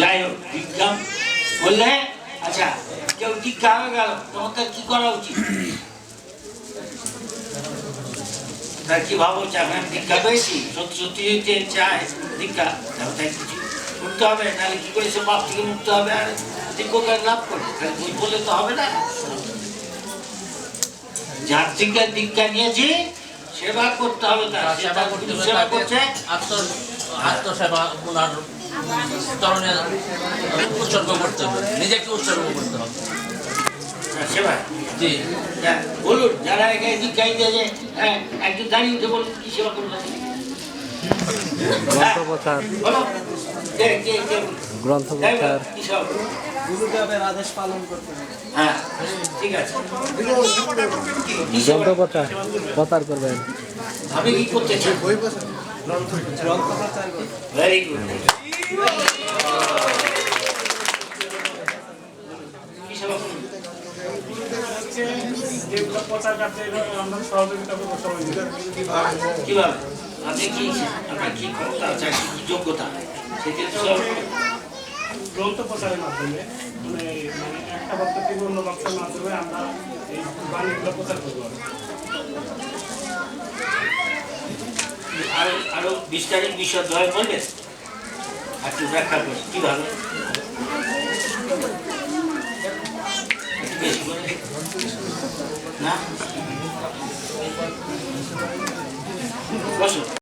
যাই হোক দীক্ষা বললে আচ্ছা কেউ দীক্ষা হয়ে গেল তোমাদের কি করা উচিত তার কি ভাবো চাকরি দীক্ষা পেয়েছি সত্যি সত্যি যদি চায় দীক্ষা তাহলে তাই কিছু করতে হবে নাহলে কি করে সে বাপ থেকে মুক্ত হবে আর দীক্ষার লাভ করবে তাহলে বই বললে তো হবে না যার থেকে দীক্ষা নিয়েছি সেবা করতে হবে তার সেবা করতে হবে সেবা করছে। আত্ম আত্মসেবা ওনার চরণে উৎসর্গ করতে হবে নিজেকে উৎসর্গ করতে হবে। তার সেবা। জি। হ্যাঁ, বলুন যারা এখানে দীক্ষাই যে হ্যাঁ একজন দাঁড়িয়ে উঠে বলুন কি সেবা করবেন? গ্রন্থ প্রচার বলো কে কে কে গ্রন্থ যাই প্রচার বলো, কি সেবা করবেন? গুরুদেবের আদেশ পালন করতে হ্যাঁ ঠিক আছে কি প্রচার প্রচার করবেন কি করতে ভেরি গুড কি সেবা করবেন যেগুলো প্রচার কার্যে আমরা সহযোগিতা করব সবাই কীভাবে? আপনি কি আপনার কি ক্ষমতা আছে কি যোগ্যতা? গ্রন্থ প্রচারের মাধ্যমে মানে মানে একটা বক্তা থেকে অন্য বক্তার মাধ্যমে আমরা এই বাণীগুলো প্রচার করব। আরও আরও বিস্তারিত বিষয় দয় বলবেন? একটু ব্যাখ্যা করুন কীভাবে? না